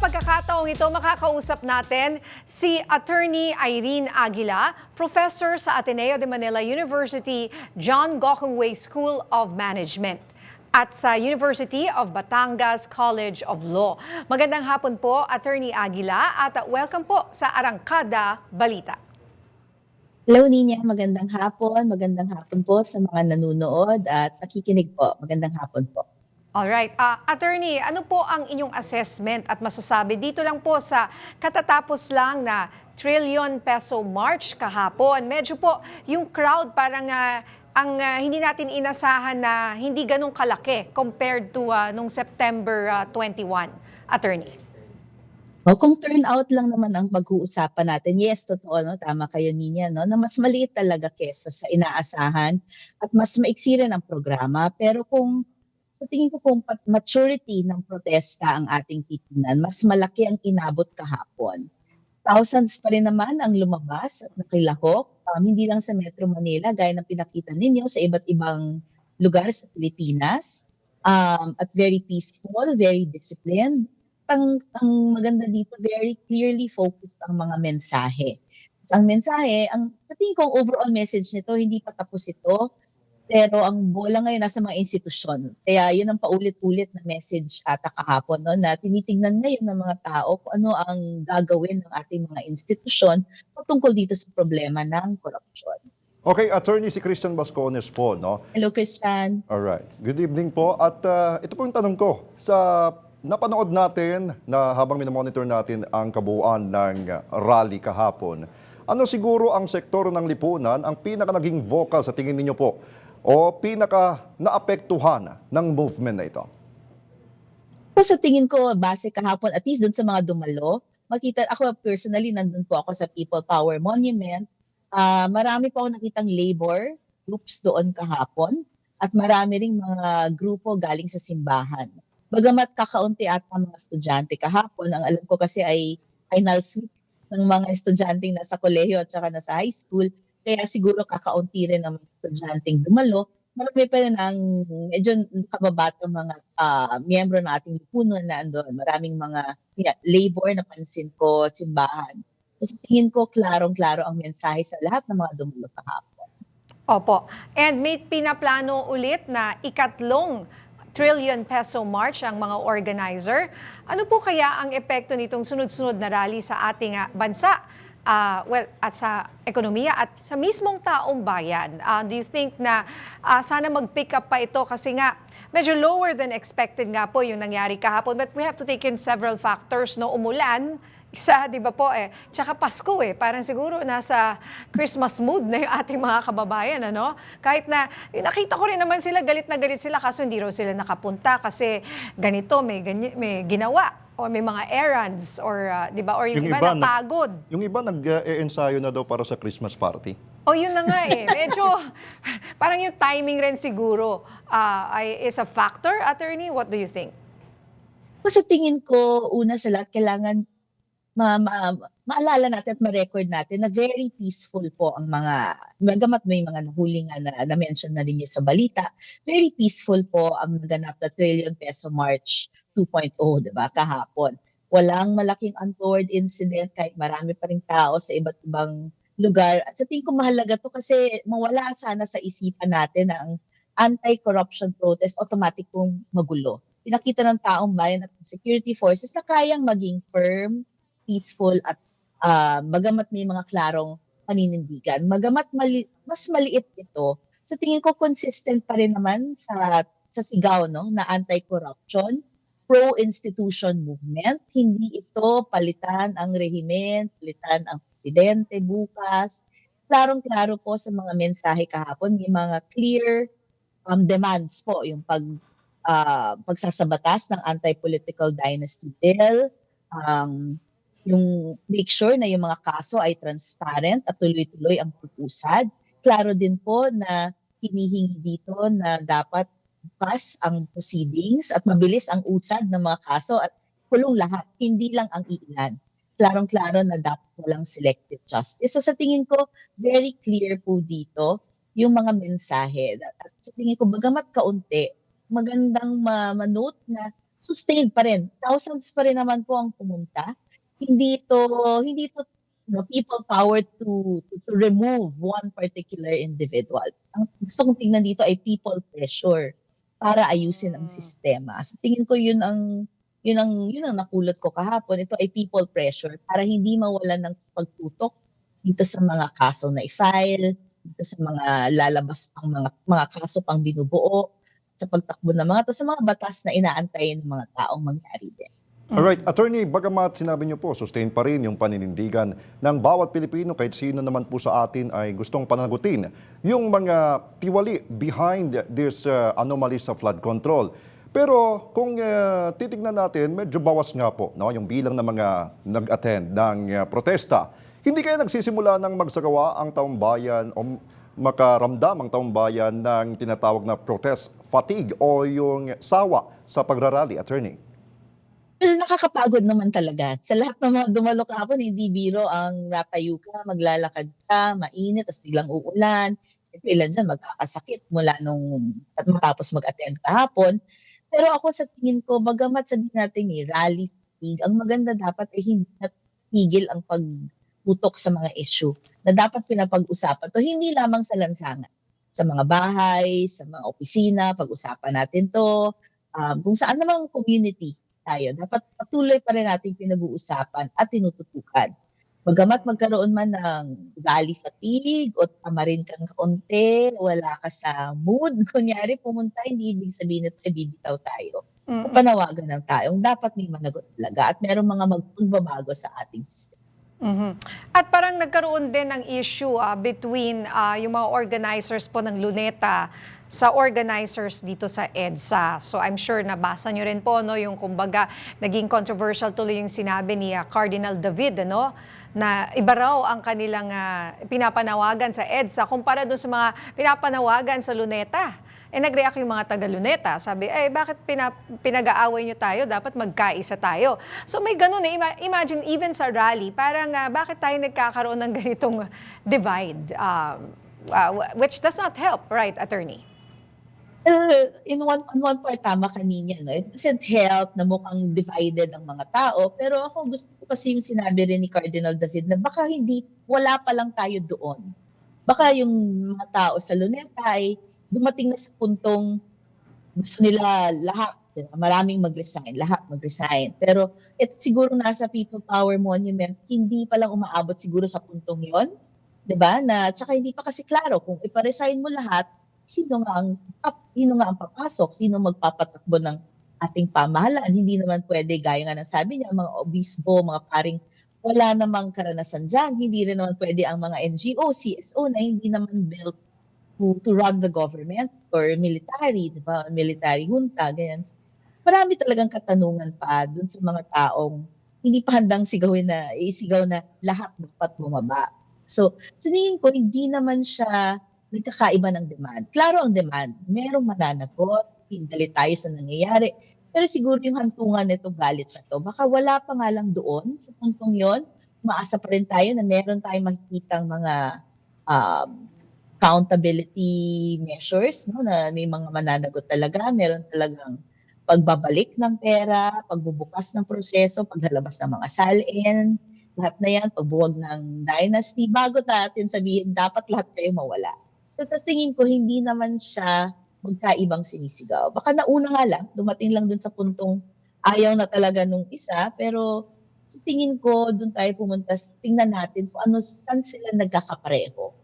pagkakataong ito, makakausap natin si Attorney Irene Aguila, professor sa Ateneo de Manila University John Gokongwei School of Management at sa University of Batangas College of Law. Magandang hapon po, Attorney Aguila, at welcome po sa Arangkada Balita. Hello Nina, magandang hapon. Magandang hapon po sa mga nanonood at nakikinig po. Magandang hapon po. Alright. Uh, attorney, ano po ang inyong assessment at masasabi dito lang po sa katatapos lang na trillion peso march kahapon? Medyo po yung crowd parang ah, ang ah, hindi natin inasahan na hindi ganun kalaki compared to ah, nung September ah, 21. Attorney. O, kung turnout lang naman ang pag-uusapan natin, yes, totoo, no? tama kayo Nina, no? na mas maliit talaga kesa sa inaasahan at mas maiksi rin ang programa. Pero kung sa tingin ko kung maturity ng protesta ang ating titingnan, mas malaki ang inabot kahapon. Thousands pa rin naman ang lumabas at nakilahok, um, hindi lang sa Metro Manila, gaya ng pinakita ninyo sa iba't ibang lugar sa Pilipinas. Um, at very peaceful, very disciplined. Ang, ang maganda dito, very clearly focused ang mga mensahe. Ang mensahe, ang, sa tingin ko, overall message nito, hindi pa tapos ito, pero ang bola ngayon nasa mga institusyon. Kaya yun ang paulit-ulit na message ata kahapon no, na tinitingnan ngayon ng mga tao kung ano ang gagawin ng ating mga institusyon patungkol dito sa problema ng korupsyon. Okay, attorney si Christian Bascones po, no? Hello, Christian. Alright. Good evening po. At ah, ito po yung tanong ko. Sa napanood natin na habang minomonitor natin ang kabuuan ng rally kahapon, ano siguro ang sektor ng lipunan ang pinaka naging vocal sa tingin ninyo po o pinaka naapektuhan ng movement na ito? Po sa tingin ko, base kahapon, at least dun sa mga dumalo, makita, ako personally, nandun po ako sa People Power Monument. Ah, marami po ako nakitang labor groups doon kahapon at marami ring mga grupo galing sa simbahan. Bagamat kakaunti at mga estudyante kahapon, ang alam ko kasi ay final week ng mga estudyanteng nasa kolehiyo at saka nasa high school, kaya siguro kakaunti rin ang mga estudyanteng dumalo marami pa rin ang medyo kababatang mga ah, miyembro ng ating lipunan na andun. Maraming mga yeah, labor na pansin ko, simbahan. So sa tingin ko, klarong-klaro ang mensahe sa lahat ng mga dumalo kahapon. Opo. And may pinaplano ulit na ikatlong trillion peso march ang mga organizer. Ano po kaya ang epekto nitong sunod-sunod na rally sa ating ah, bansa? Ah, well, at sa ekonomiya at sa mismong taong bayan. Ah, do you think na ah, sana mag-pick up pa ito kasi nga medyo lower than expected nga po yung nangyari kahapon. But we have to take in several factors. No, umulan, isa, di ba po eh. Tsaka Pasko eh. Parang siguro nasa Christmas mood na yung ating mga kababayan, ano? Kahit na, eh, nakita ko rin naman sila, galit na galit sila, kaso hindi raw sila nakapunta kasi ganito, may, ganyi, may ginawa or may mga errands or, ah, di ba? Or yung, iba, nag- napagod. yung iba nag-e-ensayo na daw para sa Christmas party. O yun na nga eh. Medyo, parang yung timing rin siguro ah, ay, is a factor, attorney. What do you think? Kasi tingin ko, una sa lahat, kailangan ma, ma, maalala natin at ma-record natin na very peaceful po ang mga, magamat may mga nahuli nga na, na-mention na rin sa balita, very peaceful po ang naganap na trillion peso March 2.0, di ba, kahapon. Walang malaking untoward incident kahit marami pa rin tao sa iba't ibang lugar. At sa tingin ko mahalaga to kasi mawala sana sa isipan natin na ang anti-corruption protest automatic kong magulo. Pinakita ng taong bayan at security forces na kayang maging firm, peaceful at ah, bagamat may mga klarong paninindigan. Magamat mali- mas maliit ito, sa tingin ko consistent pa rin naman sa sa sigaw no na anti-corruption, pro-institution movement. Hindi ito palitan ang rehimen, palitan ang presidente bukas. Klarong-klaro po sa mga mensahe kahapon, may mga clear um, demands po yung pag ah, pagsasabatas ng anti-political dynasty bill, um, yung make sure na yung mga kaso ay transparent at tuloy-tuloy ang pag-usad. Klaro din po na hinihingi dito na dapat bukas ang proceedings at mabilis ang usad ng mga kaso at kulong lahat, hindi lang ang iilan. Klarong-klaro na dapat walang selective justice. So sa tingin ko, very clear po dito yung mga mensahe. At sa tingin ko, bagamat kaunti, magandang ma- manote na sustained pa rin. Thousands pa rin naman po ang pumunta. Hindi to hindi to you know, people power to, to to remove one particular individual. Ang gusto kong tingnan dito ay people pressure para ayusin ang Mm. sistema. So tingin ko yun ang yun ang yun ang nakulot ko kahapon. Ito ay people pressure para hindi mawalan ng pagtutok dito sa mga kaso na i-file, dito sa mga lalabas pang mga mga kaso pang binubuo, sa pagtakbo ng mga to sa mga batas na inaantayin ng mga taong mangyari din. Alright, attorney, bagamat sinabi niyo po, sustain pa rin yung paninindigan ng bawat Pilipino kahit sino naman po sa atin ay gustong panagutin yung mga tiwali behind this uh, anomaly sa flood control. Pero kung uh, titignan natin, medyo bawas nga po no, yung bilang ng mga nag-attend ng uh, protesta. Hindi kaya nagsisimula ng magsagawa ang taong bayan o makaramdam ang taong bayan ng tinatawag na protest fatigue o yung sawa sa pagrarally, attorney? Well, nakakapagod naman talaga. Sa lahat ng mga dumalo kahapon, hindi biro ang natayo ka, maglalakad ka, mainit, tapos biglang uulan. Siyempre, ilan dyan magkakasakit mula nung at matapos mag-attend kahapon. Pero ako sa tingin ko, bagamat sabihin natin eh, rally fatigue, ang maganda dapat ay hindi natigil ang pagputok sa mga issue na dapat pinapag-usapan. To hindi lamang sa lansangan, sa mga bahay, sa mga opisina, pag-usapan natin to, um, kung saan namang community tayo. Dapat patuloy pa rin nating pinag-uusapan at tinututukan. Bagamat magkaroon man ng rally fatigue o tamarin kang kaunti, wala ka sa mood, kunyari pumunta, hindi ibig sabihin na tayo bibitaw tayo. Sa Mm-mm. panawagan ng taong dapat may managot talaga at merong mga magbabago sa ating system. Mhm. At parang nagkaroon din ng issue ah, between ah, yung mga organizers po ng Luneta sa organizers dito sa EDSA. So I'm sure nabasa nyo rin po no yung kumbaga naging controversial tuloy yung sinabi ni ah, Cardinal David ano na iba raw ang kanilang ah, pinapanawagan sa EDSA kumpara doon sa mga pinapanawagan sa Luneta. Eh, nag-react yung mga taga-luneta. Sabi, eh, bakit pina- pinag-aaway nyo tayo? Dapat magkaisa tayo. So may ganun eh. Ima- imagine, even sa rally, parang ah, bakit tayo nagkakaroon ng ganitong divide? Um, ah, which does not help, right, attorney? Uh, in one on one part tama kanina no it doesn't help na mukhang divided ang mga tao pero ako gusto ko kasi yung sinabi rin ni Cardinal David na baka hindi wala pa lang tayo doon baka yung mga tao sa Luneta ay dumating na sa puntong gusto nila lahat maraming mag-resign lahat mag-resign pero ito siguro nasa People Power Monument hindi pa lang umaabot siguro sa puntong yon 'di ba na tsaka hindi pa kasi klaro kung ipa-resign mo lahat sino nga ang sino nga ang papasok, sino magpapatakbo ng ating pamahalaan. Hindi naman pwede, gaya nga ng sabi niya, mga obispo, mga paring wala namang karanasan dyan. Hindi rin naman pwede ang mga NGO, CSO na hindi naman built to, to run the government or military, di ba? Military junta, ganyan. Marami talagang katanungan pa dun sa mga taong hindi pa handang sigawin na, isigaw na lahat dapat bumaba. So, sa ko, hindi naman siya nagkakaiba ng demand. Klaro ang demand. Merong mananagot, pindali tayo sa nangyayari. Pero siguro yung hantungan nito galit na to, baka wala pa nga lang doon sa puntong yon. Maasa pa rin tayo na meron tayong makikitang mga um, accountability measures, no, na may mga mananagot talaga, meron talagang pagbabalik ng pera, pagbubukas ng proseso, paglalabas ng mga salin, lahat na yan, pagbuwag ng dynasty, bago natin sabihin, dapat lahat kayo mawala. So, tas tingin ko, hindi naman siya magkaibang sinisigaw. Baka nauna nga lang, dumating lang dun sa puntong ayaw na talaga nung isa, pero sa tingin ko, dun tayo pumunta, tingnan natin kung ano, saan sila nagkakapareho.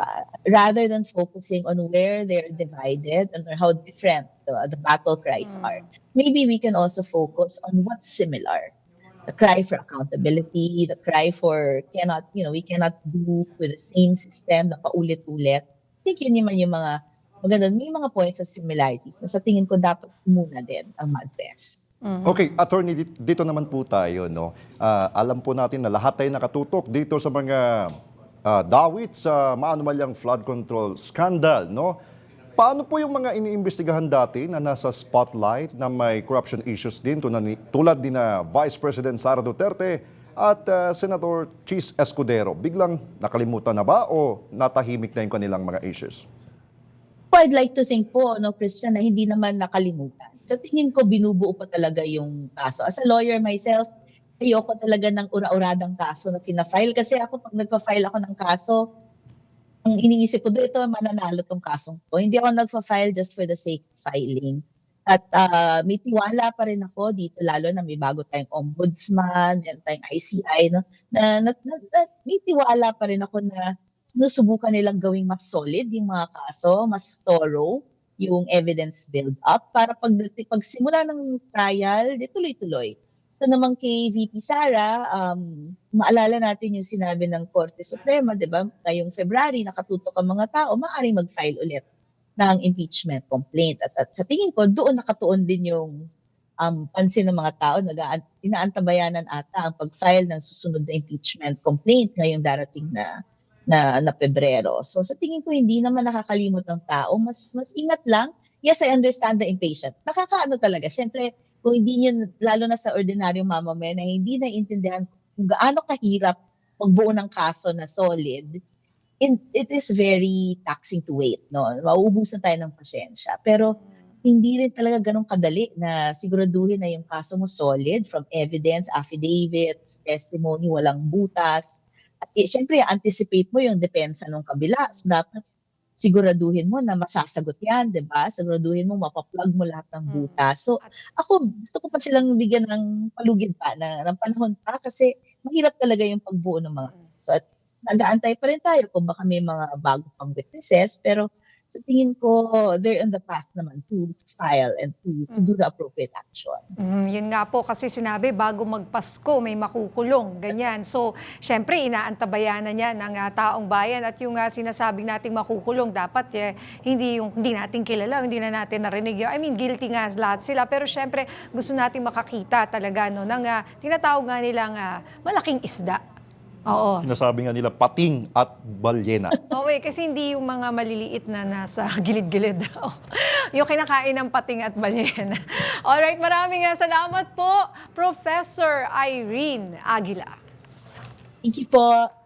Diba? Rather than focusing on where they're divided and how different the, the battle cries Mm. are, maybe we can also focus on what's similar. The cry for accountability, the cry for cannot, you know, we cannot do with the same system na paulit-ulit. I think yun naman yung mga maganda. May mga points of similarities na sa tingin ko dapat muna din ang ma-address. Mhm. Okay, attorney, dit- dito naman po tayo, no? Ah, alam po natin na lahat tayo nakatutok dito sa mga ah, dawit sa maanumalyang flood control scandal, no? Paano po yung mga iniimbestigahan dati na nasa spotlight na may corruption issues din tulad din na Vice President Sara Duterte at ah, Senator Cheese Escudero? Biglang nakalimutan na ba o natahimik na yung kanilang mga issues? I'd like to think po, no, Christian, na hindi naman nakalimutan. sa tingin ko binubuo pa talaga yung kaso. As a lawyer myself, ayoko talaga ng ura-uradang kaso na fina-file kasi ako pag nagpa-file ako ng kaso, ang iniisip ko doon, ito mananalo tong kasong ko. Hindi ako nagpa-file just for the sake of filing. At ah, may tiwala pa rin ako dito, lalo na may bago tayong ombudsman, meron tayong ICI, no? na, na, na, na- may tiwala pa rin ako na sinusubukan nilang gawing mas solid yung mga kaso, mas thorough yung evidence build up para pag pag simula ng trial, di tuloy-tuloy. Ito naman kay VP Sara, um, maalala natin yung sinabi ng Korte Suprema, di ba? Ngayong February, nakatutok ang mga tao, maaaring mag-file ulit ng impeachment complaint. At, at sa tingin ko, doon nakatuon din yung um, pansin ng mga tao. Nag inaantabayanan ata ang pag-file ng susunod na impeachment complaint ngayong darating na na, na Pebrero. So sa tingin ko hindi naman nakakalimot ng tao, mas mas ingat lang. Yes, I understand the impatience. Nakakaano talaga. Syempre, kung hindi niyo lalo na sa ordinaryong mamamayan na hindi naiintindihan kung gaano kahirap magbuo ng kaso na solid, in- it is very taxing to wait, no? Mauubusan tayo ng pasyensya. Pero hindi rin talaga ganun kadali na siguraduhin na yung kaso mo solid from evidence, affidavits, testimony, walang butas. At eh, syempre, anticipate mo yung depensa ng kabila. So, dapat siguraduhin mo na masasagot yan, di ba? Siguraduhin mo, mapaplug mo lahat ng Mm. butas. So, ako, gusto ko pa silang bigyan ng palugid pa, na, ng panahon pa, kasi mahirap talaga yung pagbuo ng mga. So, at nag-aantay pa rin tayo kung baka may mga bago pang witnesses, pero sa tingin ko, they're on the path naman to, file and to, to do the appropriate action. Mm, yun nga po, kasi sinabi, bago magpasko, may makukulong, ganyan. So, syempre, inaantabayanan niya ng ah, taong bayan at yung ah, sinasabing nating makukulong, dapat eh, hindi yung hindi natin kilala, hindi na natin narinig yun. I mean, guilty nga lahat sila, pero syempre, gusto nating makakita talaga no, ng ah, tinatawag nga nilang ah, malaking isda. Oo. Sinasabi nga nila pating at balyena. Oo eh, kasi hindi yung mga maliliit na nasa gilid-gilid daw. yung kinakain ng pating at balyena. Alright, maraming ah, salamat po, Professor Irene Aguila. Thank you po.